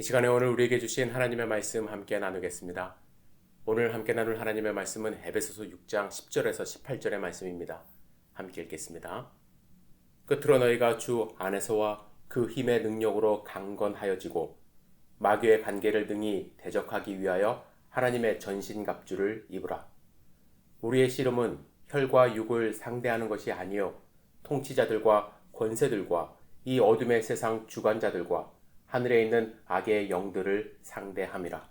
이 시간에 오늘 우리에게 주신 하나님의 말씀 함께 나누겠습니다. 오늘 함께 나눌 하나님의 말씀은 에베소서 6장 10절에서 18절의 말씀입니다. 함께 읽겠습니다. 끝으로 너희가 주 안에서와 그 힘의 능력으로 강건하여지고 마귀의 관계를 능히 대적하기 위하여 하나님의 전신갑주를 입으라. 우리의 씨름은 혈과 육을 상대하는 것이 아니요 통치자들과 권세들과 이 어둠의 세상 주관자들과 하늘에 있는 악의 영들을 상대함이라.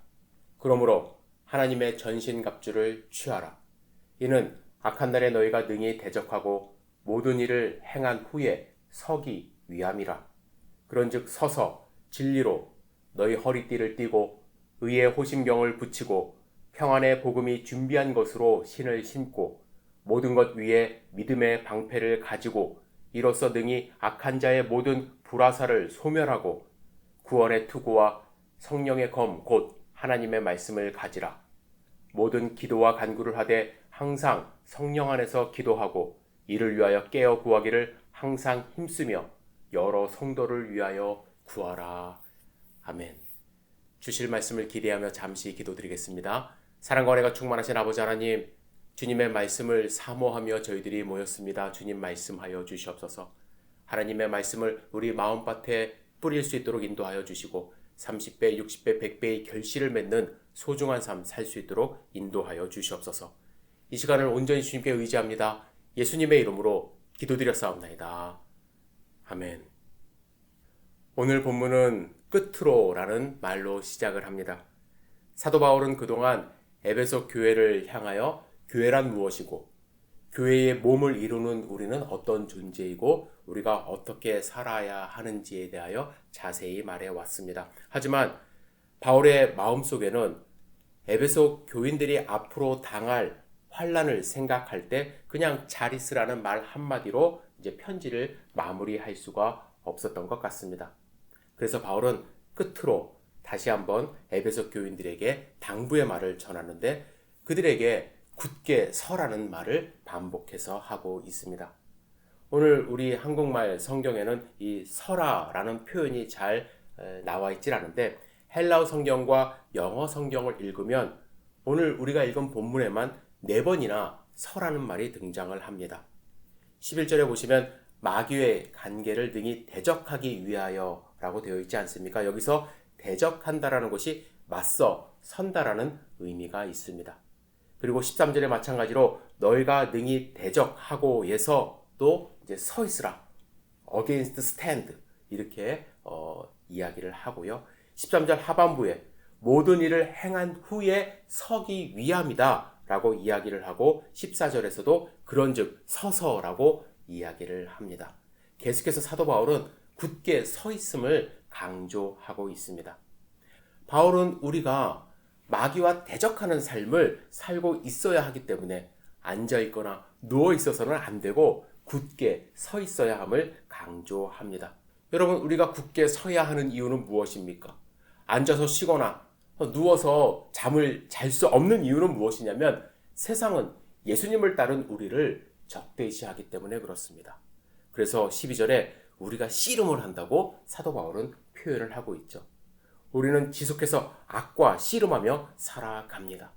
그러므로 하나님의 전신갑주를 취하라. 이는 악한 날에 너희가 능히 대적하고 모든 일을 행한 후에 서기 위함이라. 그런즉 서서 진리로 너희 허리띠를 띠고 의의 호심경을 붙이고 평안의 복음이 준비한 것으로 신을 신고 모든 것 위에 믿음의 방패를 가지고 이로써 능히 악한 자의 모든 불화사를 소멸하고 구원의 투구와 성령의 검 곧 하나님의 말씀을 가지라. 모든 기도와 간구를 하되 항상 성령 안에서 기도하고 이를 위하여 깨어 구하기를 항상 힘쓰며 여러 성도를 위하여 구하라. 아멘. 주실 말씀을 기대하며 잠시 기도드리겠습니다. 사랑과 은혜가 충만하신 아버지 하나님, 주님의 말씀을 사모하며 저희들이 모였습니다. 주님 말씀하여 주시옵소서. 하나님의 말씀을 우리 마음밭에 뿌릴 수 있도록 인도하여 주시고 30배, 60배, 100배의 결실을 맺는 소중한 삶 살 수 있도록 인도하여 주시옵소서. 이 시간을 온전히 주님께 의지합니다. 예수님의 이름으로 기도드렸사옵나이다. 아멘. 오늘 본문은 끝으로라는 말로 시작을 합니다. 사도 바울은 그동안 에베소 교회를 향하여 교회란 무엇이고 교회의 몸을 이루는 우리는 어떤 존재이고 우리가 어떻게 살아야 하는지에 대하여 자세히 말해 왔습니다. 하지만 바울의 마음속에는 에베소 교인들이 앞으로 당할 환란을 생각할 때 그냥 잘 있으라는 말 한마디로 이제 편지를 마무리할 수가 없었던 것 같습니다. 그래서 바울은 끝으로 다시 한번 에베소 교인들에게 당부의 말을 전하는데 그들에게 굳게 서라는 말을 반복해서 하고 있습니다. 오늘 우리 한국말 성경에는 이 서라라는 표현이 잘 나와 있질 않은데 헬라어 성경과 영어 성경을 읽으면 오늘 우리가 읽은 본문에만 네 번이나 서라는 말이 등장을 합니다. 11절에 보시면 마귀의 관계를 등이 대적하기 위하여 라고 되어 있지 않습니까? 여기서 대적한다라는 것이 맞서 선다라는 의미가 있습니다. 그리고 13절에 마찬가지로 너희가 능히 대적하고에서 또 이제 서 있으라. against stand 이렇게 어, 이야기를 하고요. 13절 하반부에 모든 일을 행한 후에 서기 위함이다 라고 이야기를 하고 14절에서도 그런즉 서서라고 이야기를 합니다. 계속해서 사도 바울은 굳게 서 있음을 강조하고 있습니다. 바울은 우리가 마귀와 대적하는 삶을 살고 있어야 하기 때문에 앉아 있거나 누워 있어서는 안 되고 굳게 서 있어야 함을 강조합니다. 여러분, 우리가 굳게 서야 하는 이유는 무엇입니까? 앉아서 쉬거나 누워서 잠을 잘 수 없는 이유는 무엇이냐면 세상은 예수님을 따른 우리를 적대시하기 때문에 그렇습니다. 그래서 12절에 우리가 씨름을 한다고 사도 바울은 표현을 하고 있죠. 우리는 지속해서 악과 씨름하며 살아갑니다.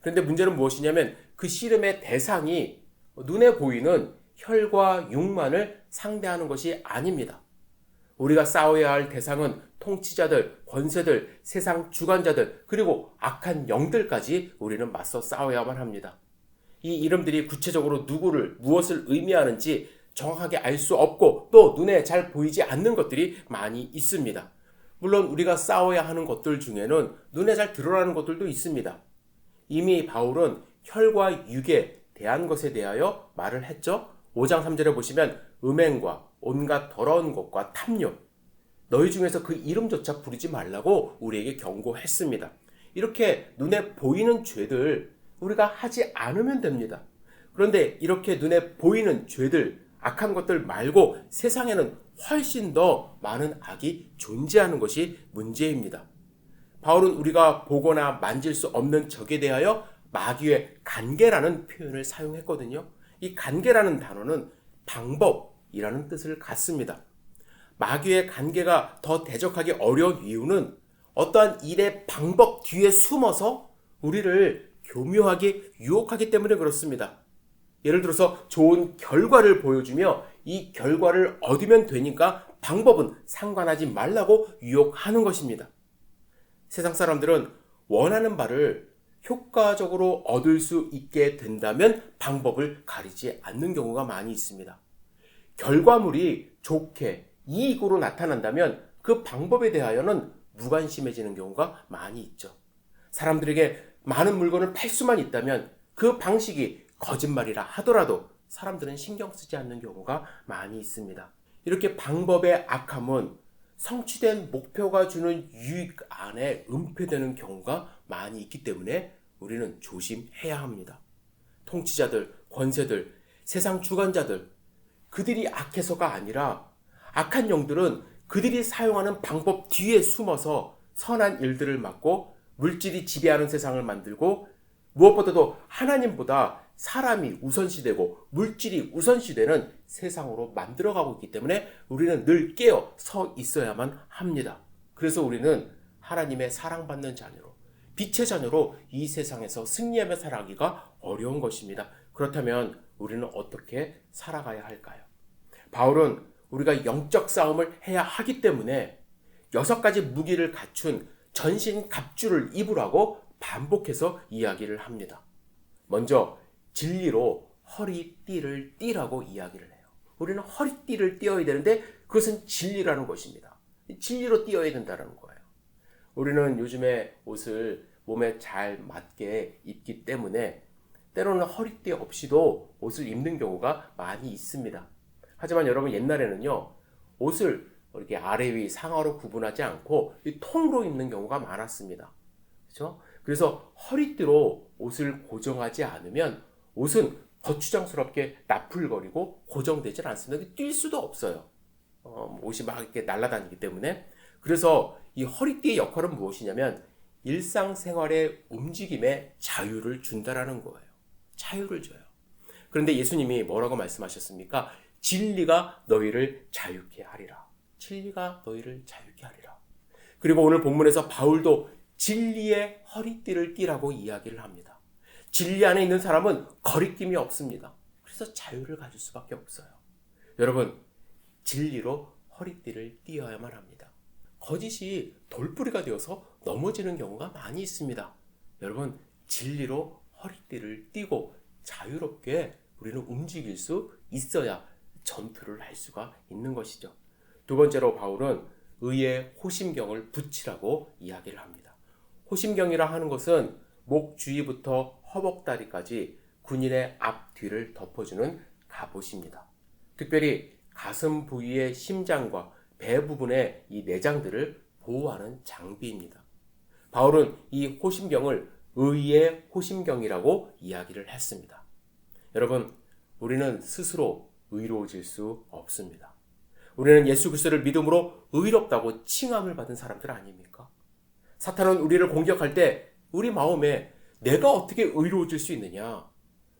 그런데 문제는 무엇이냐면 그 씨름의 대상이 눈에 보이는 혈과 육만을 상대하는 것이 아닙니다. 우리가 싸워야 할 대상은 통치자들, 권세들, 세상 주관자들, 그리고 악한 영들까지 우리는 맞서 싸워야만 합니다. 이 이름들이 구체적으로 누구를, 무엇을 의미하는지 정확하게 알 수 없고 또 눈에 잘 보이지 않는 것들이 많이 있습니다. 물론 우리가 싸워야 하는 것들 중에는 눈에 잘 드러나는 것들도 있습니다. 이미 바울은 혈과 육에 대한 것에 대하여 말을 했죠. 5장 3절에 보시면 음행과 온갖 더러운 것과 탐욕 너희 중에서 그 이름조차 부르지 말라고 우리에게 경고했습니다. 이렇게 눈에 보이는 죄들 우리가 하지 않으면 됩니다. 그런데 이렇게 눈에 보이는 죄들 악한 것들 말고 세상에는 훨씬 더 많은 악이 존재하는 것이 문제입니다. 바울은 우리가 보거나 만질 수 없는 적에 대하여 마귀의 관계라는 표현을 사용했거든요. 이 관계라는 단어는 방법이라는 뜻을 갖습니다. 마귀의 관계가 더 대적하기 어려운 이유는 어떠한 일의 방법 뒤에 숨어서 우리를 교묘하게 유혹하기 때문에 그렇습니다. 예를 들어서 좋은 결과를 보여주며 이 결과를 얻으면 되니까 방법은 상관하지 말라고 유혹하는 것입니다. 세상 사람들은 원하는 바를 효과적으로 얻을 수 있게 된다면 방법을 가리지 않는 경우가 많이 있습니다. 결과물이 좋게 이익으로 나타난다면 그 방법에 대하여는 무관심해지는 경우가 많이 있죠. 사람들에게 많은 물건을 팔 수만 있다면 그 방식이 거짓말이라 하더라도 사람들은 신경 쓰지 않는 경우가 많이 있습니다. 이렇게 방법의 악함은 성취된 목표가 주는 유익 안에 은폐되는 경우가 많이 있기 때문에 우리는 조심해야 합니다. 통치자들, 권세들, 세상 주관자들, 그들이 악해서가 아니라 악한 영들은 그들이 사용하는 방법 뒤에 숨어서 선한 일들을 막고 물질이 지배하는 세상을 만들고 무엇보다도 하나님보다 사람이 우선시되고 물질이 우선시되는 세상으로 만들어가고 있기 때문에 우리는 늘 깨어 서 있어야만 합니다. 그래서 우리는 하나님의 사랑받는 자녀로 빛의 자녀로 이 세상에서 승리하며 살아가기가 어려운 것입니다. 그렇다면 우리는 어떻게 살아가야 할까요? 바울은 우리가 영적 싸움을 해야 하기 때문에 여섯 가지 무기를 갖춘 전신 갑주를 입으라고 반복해서 이야기를 합니다. 먼저 진리로 허리띠를 띠라고 이야기를 해요. 우리는 허리띠를 띄어야 되는데 그것은 진리라는 것입니다. 진리로 띄어야 된다는 거예요. 우리는 요즘에 옷을 몸에 잘 맞게 입기 때문에 때로는 허리띠 없이도 옷을 입는 경우가 많이 있습니다. 하지만 여러분 옛날에는요 옷을 이렇게 아래 위 상하로 구분하지 않고 통으로 입는 경우가 많았습니다. 그렇죠? 그래서 허리띠로 옷을 고정하지 않으면 옷은 거추장스럽게 나풀거리고 고정되질 않습니다. 뛸 수도 없어요. 어, 옷이 막 이렇게 날아다니기 때문에. 그래서 이 허리띠의 역할은 무엇이냐면 일상생활의 움직임에 자유를 준다라는 거예요. 자유를 줘요. 그런데 예수님이 뭐라고 말씀하셨습니까? 진리가 너희를 자유케 하리라. 진리가 너희를 자유케 하리라. 그리고 오늘 본문에서 바울도 진리의 허리띠를 띠라고 이야기를 합니다. 진리 안에 있는 사람은 거리낌이 없습니다. 그래서 자유를 가질 수밖에 없어요. 여러분, 진리로 허리띠를 띄어야만 합니다. 거짓이 돌뿌리가 되어서 넘어지는 경우가 많이 있습니다. 여러분, 진리로 허리띠를 띠고 자유롭게 우리는 움직일 수 있어야 전투를 할 수가 있는 것이죠. 두 번째로 바울은 의의 호심경을 붙이라고 이야기를 합니다. 호심경이라 하는 것은 목 주위부터 허벅다리까지 군인의 앞 뒤를 덮어주는 갑옷입니다. 특별히 가슴 부위의 심장과 배 부분의 이 내장들을 보호하는 장비입니다. 바울은 이 호심경을 의의 호심경이라고 이야기를 했습니다. 여러분, 우리는 스스로 의로워질 수 없습니다. 우리는 예수 그리스도를 믿음으로 의롭다고 칭함을 받은 사람들 아닙니까? 사탄은 우리를 공격할 때 우리 마음에 내가 어떻게 의로워질 수 있느냐?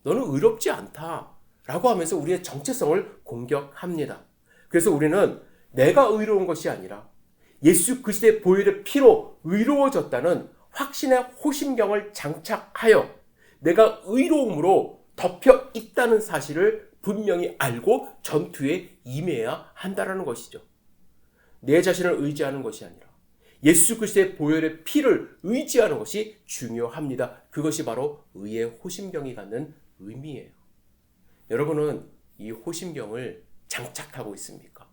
너는 의롭지 않다. 라고 하면서 우리의 정체성을 공격합니다. 그래서 우리는 내가 의로운 것이 아니라 예수 그리스도의 보혈의 피로 의로워졌다는 확신의 호심경을 장착하여 내가 의로움으로 덮여 있다는 사실을 분명히 알고 전투에 임해야 한다라는 것이죠. 내 자신을 의지하는 것이 아니라 예수 그리스도의 보혈의 피를 의지하는 것이 중요합니다. 그것이 바로 의의 호심경이 갖는 의미예요. 여러분은 이 호심경을 장착하고 있습니까?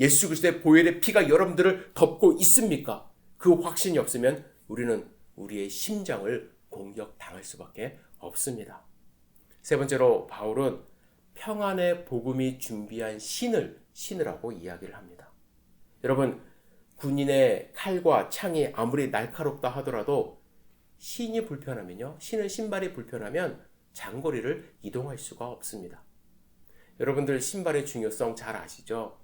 예수 그리스도의 보혈의 피가 여러분들을 덮고 있습니까? 그 확신이 없으면 우리는 우리의 심장을 공격당할 수밖에 없습니다. 세 번째로 바울은 평안의 복음이 준비한 신을 신으라고 이야기를 합니다. 여러분, 군인의 칼과 창이 아무리 날카롭다 하더라도 신이 불편하면요. 신은 신발이 불편하면 장거리를 이동할 수가 없습니다. 여러분들 신발의 중요성 잘 아시죠?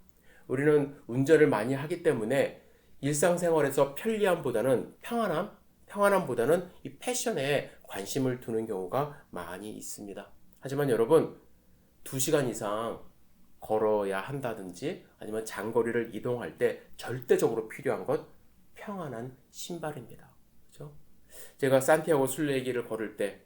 우리는 운전을 많이 하기 때문에 일상생활에서 편리함보다는 평안함, 평안함보다는 이 패션에 관심을 두는 경우가 많이 있습니다. 하지만 여러분, 2시간 이상 걸어야 한다든지 아니면 장거리를 이동할 때 절대적으로 필요한 것 평안한 신발입니다. 그죠? 제가 산티아고 순례길을 걸을 때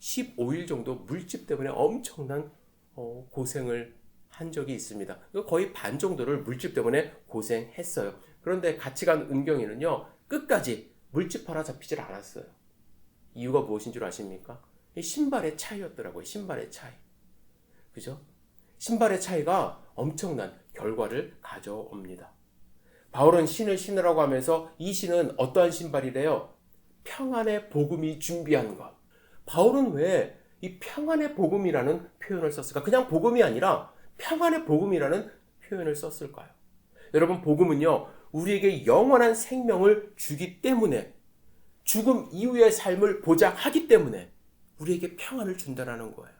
15일 정도 물집 때문에 엄청난 어, 고생을 한 적이 있습니다. 거의 반 정도를 물집 때문에 고생했어요. 그런데 같이 간 은경이는요, 끝까지 물집 하나 잡히질 않았어요. 이유가 무엇인 줄 아십니까? 이 신발의 차이였더라고요. 신발의 차이. 그죠? 신발의 차이가 엄청난 결과를 가져옵니다. 바울은 신을 신으라고 하면서 이 신은 어떠한 신발이래요? 평안의 복음이 준비한 것. 바울은 왜 이 평안의 복음이라는 표현을 썼을까? 그냥 복음이 아니라 평안의 복음이라는 표현을 썼을까요? 여러분, 복음은요, 우리에게 영원한 생명을 주기 때문에 죽음 이후의 삶을 보장하기 때문에 우리에게 평안을 준다라는 거예요.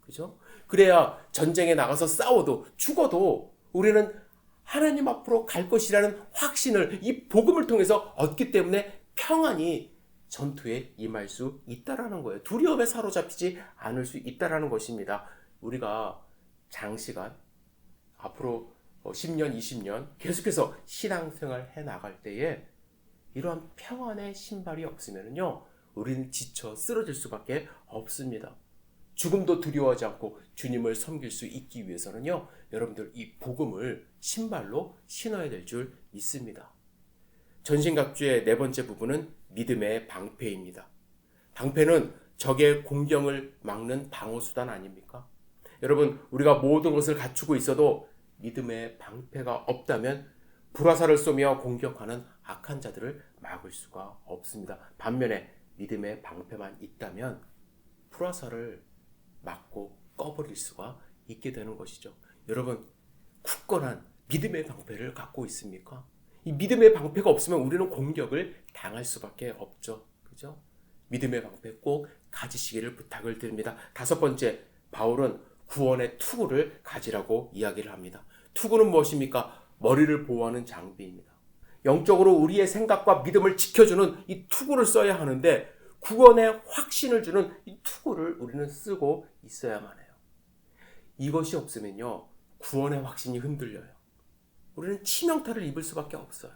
그죠? 그래야 전쟁에 나가서 싸워도 죽어도 우리는 하나님 앞으로 갈 것이라는 확신을 이 복음을 통해서 얻기 때문에 평안이 전투에 임할 수 있다라는 거예요. 두려움에 사로잡히지 않을 수 있다라는 것입니다. 우리가 장시간 앞으로 10년, 20년 계속해서 신앙생활 해 나갈 때에 이러한 평안의 신발이 없으면요, 우리는 지쳐 쓰러질 수밖에 없습니다. 죽음도 두려워하지 않고 주님을 섬길 수 있기 위해서는요, 여러분들 이 복음을 신발로 신어야 될 줄 믿습니다. 전신갑주의 네 번째 부분은 믿음의 방패입니다. 방패는 적의 공격을 막는 방어수단 아닙니까? 여러분, 우리가 모든 것을 갖추고 있어도 믿음의 방패가 없다면 불화살을 쏘며 공격하는 악한 자들을 막을 수가 없습니다. 반면에 믿음의 방패만 있다면 불화살을 막고 꺼버릴 수가 있게 되는 것이죠. 여러분, 굳건한 믿음의 방패를 갖고 있습니까? 이 믿음의 방패가 없으면 우리는 공격을 당할 수밖에 없죠. 그죠? 믿음의 방패 꼭 가지시기를 부탁을 드립니다. 다섯 번째, 바울은 구원의 투구를 가지라고 이야기를 합니다. 투구는 무엇입니까? 머리를 보호하는 장비입니다. 영적으로 우리의 생각과 믿음을 지켜주는 이 투구를 써야 하는데 구원의 확신을 주는 이 투구를 우리는 쓰고 있어야만 해요. 이것이 없으면요, 구원의 확신이 흔들려요. 우리는 치명타를 입을 수밖에 없어요.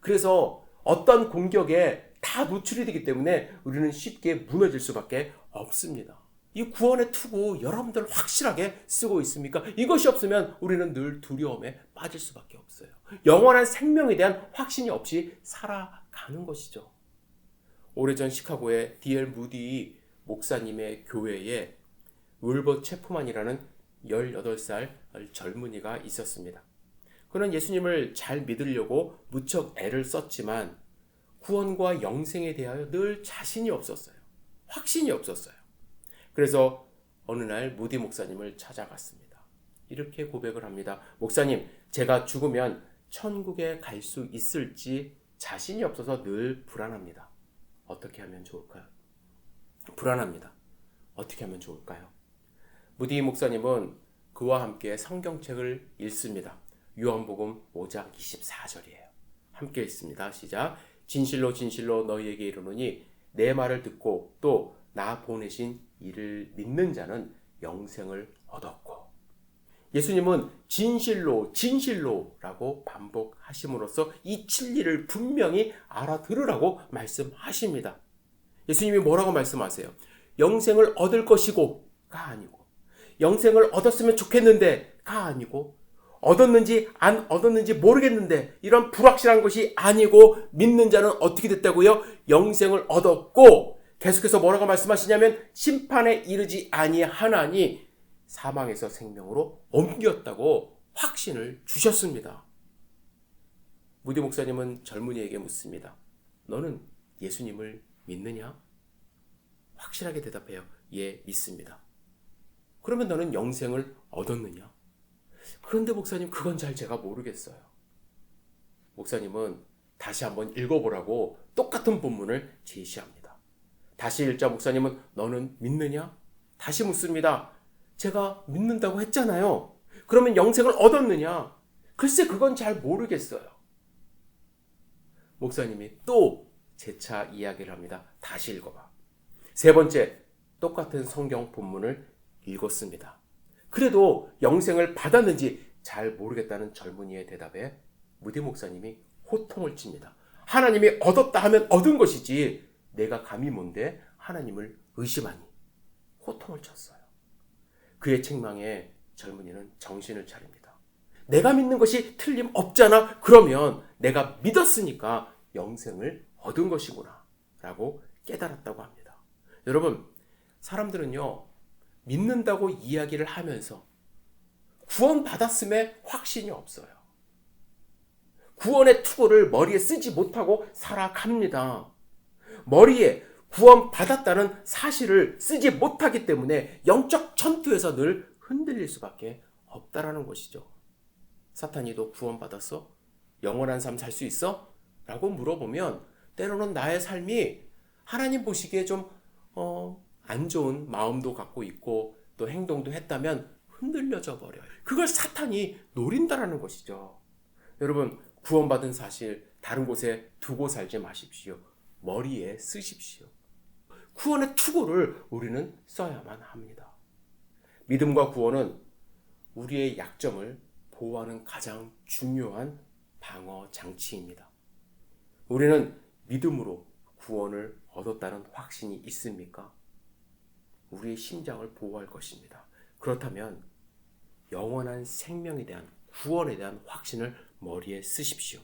그래서 어떤 공격에 다 노출이 되기 때문에 우리는 쉽게 무너질 수밖에 없습니다. 이 구원의 투구 여러분들 확실하게 쓰고 있습니까? 이것이 없으면 우리는 늘 두려움에 빠질 수밖에 없어요. 영원한 생명에 대한 확신이 없이 살아가는 것이죠. 오래전 시카고의 디엘 무디 목사님의 교회에 울버 체프만이라는 18살 젊은이가 있었습니다. 그는 예수님을 잘 믿으려고 무척 애를 썼지만 구원과 영생에 대하여 늘 자신이 없었어요. 확신이 없었어요. 그래서 어느 날 무디 목사님을 찾아갔습니다. 이렇게 고백을 합니다. 목사님, 제가 죽으면 천국에 갈 수 있을지 자신이 없어서 늘 불안합니다. 어떻게 하면 좋을까요? 불안합니다. 어떻게 하면 좋을까요? 무디 목사님은 그와 함께 성경책을 읽습니다. 요한복음 5장 24절이에요. 함께 읽습니다. 시작. 진실로 진실로 너희에게 이르노니 내 말을 듣고 또 나 보내신 이를 믿는 자는 영생을 얻었고 예수님은 진실로 진실로라고 반복하심으로써 이 진리를 분명히 알아들으라고 말씀하십니다. 예수님이 뭐라고 말씀하세요? 영생을 얻을 것이고가 아니고 영생을 얻었으면 좋겠는데가 아니고 얻었는지 안 얻었는지 모르겠는데 이런 불확실한 것이 아니고 믿는 자는 어떻게 됐다고요? 영생을 얻었고 계속해서 뭐라고 말씀하시냐면 심판에 이르지 아니하나니 사망에서 생명으로 옮겼다고 확신을 주셨습니다. 무디 목사님은 젊은이에게 묻습니다. 너는 예수님을 믿느냐? 확실하게 대답해요. 예, 믿습니다. 그러면 너는 영생을 얻었느냐? 그런데 목사님 그건 잘 제가 모르겠어요. 목사님은 다시 한번 읽어보라고 똑같은 본문을 제시합니다. 다시 읽자 목사님은 너는 믿느냐? 다시 묻습니다. 제가 믿는다고 했잖아요. 그러면 영생을 얻었느냐? 글쎄 그건 잘 모르겠어요. 목사님이 또 재차 이야기를 합니다. 다시 읽어봐. 세 번째, 똑같은 성경 본문을 읽었습니다. 그래도 영생을 받았는지 잘 모르겠다는 젊은이의 대답에 무디 목사님이 호통을 칩니다. 하나님이 얻었다 하면 얻은 것이지 내가 감히 뭔데 하나님을 의심하니 호통을 쳤어요. 그의 책망에 젊은이는 정신을 차립니다. 내가 믿는 것이 틀림없잖아. 그러면 내가 믿었으니까 영생을 얻은 것이구나. 라고 깨달았다고 합니다. 여러분, 사람들은요, 믿는다고 이야기를 하면서 구원받았음에 확신이 없어요. 구원의 투구를 머리에 쓰지 못하고 살아갑니다. 머리에 구원받았다는 사실을 쓰지 못하기 때문에 영적 전투에서 늘 흔들릴 수밖에 없다라는 것이죠. 사탄이 도 구원받았어? 영원한 삶 살 수 있어? 라고 물어보면 때로는 나의 삶이 하나님 보시기에 좀, 어, 안 좋은 마음도 갖고 있고 또 행동도 했다면 흔들려져 버려요. 그걸 사탄이 노린다라는 것이죠. 여러분, 구원받은 사실 다른 곳에 두고 살지 마십시오. 머리에 쓰십시오. 구원의 투구를 우리는 써야만 합니다. 믿음과 구원은 우리의 약점을 보호하는 가장 중요한 방어 장치입니다. 우리는 믿음으로 구원을 얻었다는 확신이 있습니까? 우리의 심장을 보호할 것입니다. 그렇다면 영원한 생명에 대한 구원에 대한 확신을 머리에 쓰십시오.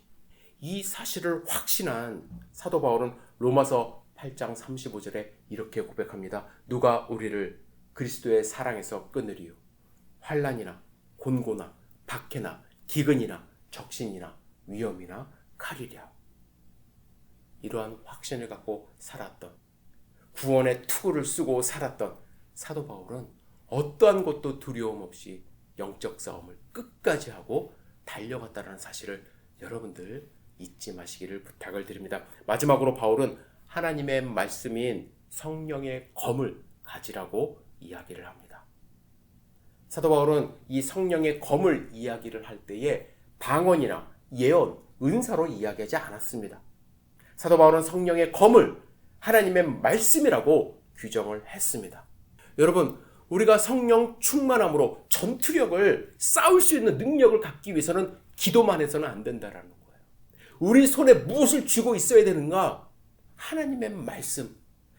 이 사실을 확신한 사도 바울은 로마서 8장 35절에 이렇게 고백합니다. 누가 우리를 그리스도의 사랑에서 끊으리요? 환란이나 곤고나 박해나 기근이나 적신이나 위험이나 칼이랴. 이러한 확신을 갖고 살았던 구원의 투구를 쓰고 살았던 사도 바울은 어떠한 것도 두려움 없이 영적 싸움을 끝까지 하고 달려갔다는 사실을 여러분들 잊지 마시기를 부탁을 드립니다. 마지막으로 바울은 하나님의 말씀인 성령의 검을 가지라고 이야기를 합니다. 사도 바울은 이 성령의 검을 이야기를 할 때에 방언이나 예언, 은사로 이야기하지 않았습니다. 사도 바울은 성령의 검을 하나님의 말씀이라고 규정을 했습니다. 여러분, 우리가 성령 충만함으로 전투력을 싸울 수 있는 능력을 갖기 위해서는 기도만 해서는 안 된다라는 거예요. 우리 손에 무엇을 쥐고 있어야 되는가? 하나님의 말씀.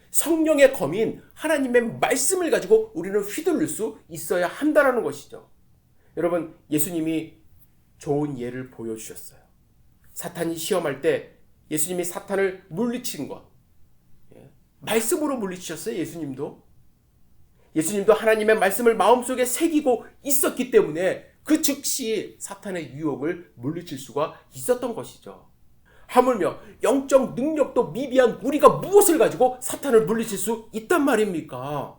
성령의 검인 하나님의 말씀을 가지고 우리는 휘둘릴 수 있어야 한다라는 것이죠. 여러분, 예수님이 좋은 예를 보여주셨어요. 사탄이 시험할 때 예수님이 사탄을 물리친 것. 예. 말씀으로 물리치셨어요, 예수님도. 예수님도 하나님의 말씀을 마음속에 새기고 있었기 때문에 그 즉시 사탄의 유혹을 물리칠 수가 있었던 것이죠. 하물며 영적 능력도 미비한 우리가 무엇을 가지고 사탄을 물리칠 수 있단 말입니까?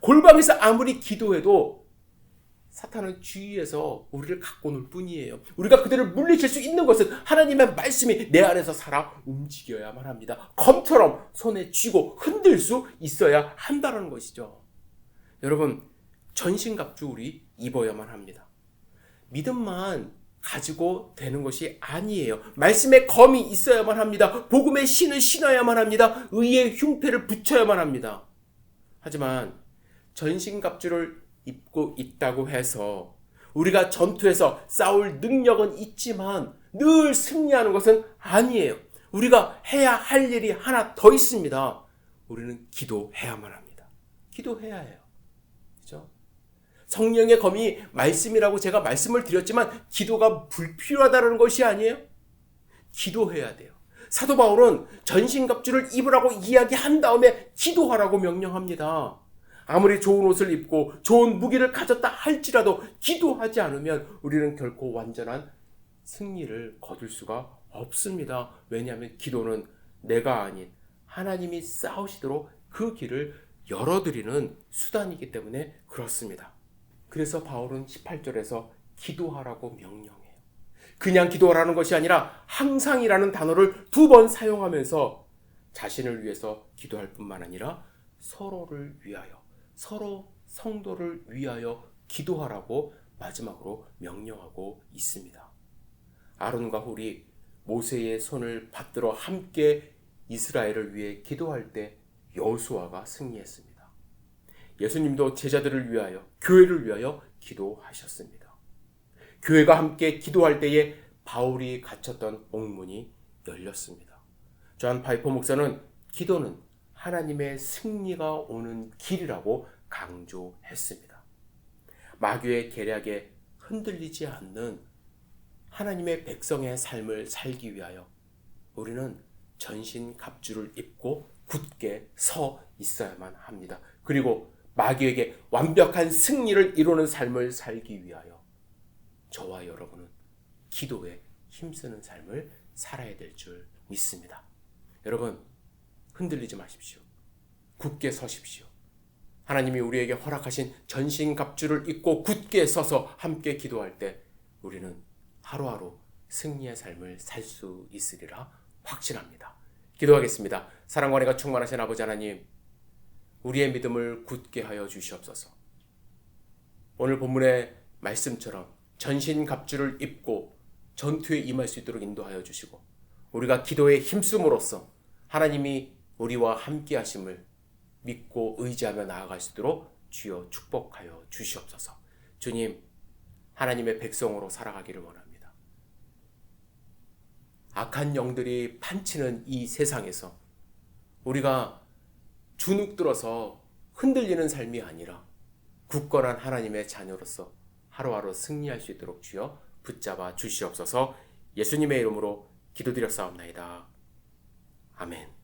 골방에서 아무리 기도해도 사탄은 주위에서 우리를 갖고 놀 뿐이에요. 우리가 그들을 물리칠 수 있는 것은 하나님의 말씀이 내 안에서 살아 움직여야만 합니다. 검처럼 손에 쥐고 흔들 수 있어야 한다는 것이죠. 여러분, 전신갑주 우리 입어야만 합니다. 믿음만 가지고 되는 것이 아니에요. 말씀의 검이 있어야만 합니다. 복음의 신을 신어야만 합니다. 의의 흉패를 붙여야만 합니다. 하지만 전신갑주를 입고 있다고 해서 우리가 전투에서 싸울 능력은 있지만 늘 승리하는 것은 아니에요. 우리가 해야 할 일이 하나 더 있습니다. 우리는 기도해야만 합니다. 기도해야 해요. 그죠? 성령의 검이 말씀이라고 제가 말씀을 드렸지만 기도가 불필요하다는 것이 아니에요. 기도해야 돼요. 사도 바울은 전신갑주를 입으라고 이야기한 다음에 기도하라고 명령합니다. 아무리 좋은 옷을 입고 좋은 무기를 가졌다 할지라도 기도하지 않으면 우리는 결코 완전한 승리를 거둘 수가 없습니다. 왜냐하면 기도는 내가 아닌 하나님이 싸우시도록 그 길을 열어드리는 수단이기 때문에 그렇습니다. 그래서 바울은 18절에서 기도하라고 명령해요. 그냥 기도하라는 것이 아니라 항상이라는 단어를 두 번 사용하면서 자신을 위해서 기도할 뿐만 아니라 서로를 위하여 서로 성도를 위하여 기도하라고 마지막으로 명령하고 있습니다. 아론과 홀이 모세의 손을 받들어 함께 이스라엘을 위해 기도할 때 여호수아가 승리했습니다. 예수님도 제자들을 위하여 교회를 위하여 기도하셨습니다. 교회가 함께 기도할 때에 바울이 갇혔던 옥문이 열렸습니다. 존 파이퍼 목사는 기도는 하나님의 승리가 오는 길이라고 강조했습니다. 마귀의 계략에 흔들리지 않는 하나님의 백성의 삶을 살기 위하여 우리는 전신 갑주를 입고 굳게 서 있어야만 합니다. 그리고 마귀에게 완벽한 승리를 이루는 삶을 살기 위하여 저와 여러분은 기도에 힘쓰는 삶을 살아야 될 줄 믿습니다. 여러분, 흔들리지 마십시오. 굳게 서십시오. 하나님이 우리에게 허락하신 전신갑주를 입고 굳게 서서 함께 기도할 때 우리는 하루하루 승리의 삶을 살 수 있으리라 확신합니다. 기도하겠습니다. 사랑과 은혜가 충만하신 아버지 하나님, 우리의 믿음을 굳게 하여 주시옵소서. 오늘 본문의 말씀처럼 전신 갑주를 입고 전투에 임할 수 있도록 인도하여 주시고 우리가 기도에 힘쓰므로써 하나님이 우리와 함께 하심을 믿고 의지하며 나아갈 수 있도록 주여 축복하여 주시옵소서. 주님, 하나님의 백성으로 살아가기를 원합니다. 악한 영들이 판치는 이 세상에서 우리가 주눅 들어서 흔들리는 삶이 아니라 굳건한 하나님의 자녀로서 하루하루 승리할 수 있도록 주여 붙잡아 주시옵소서 예수님의 이름으로 기도드렸사옵나이다. 아멘.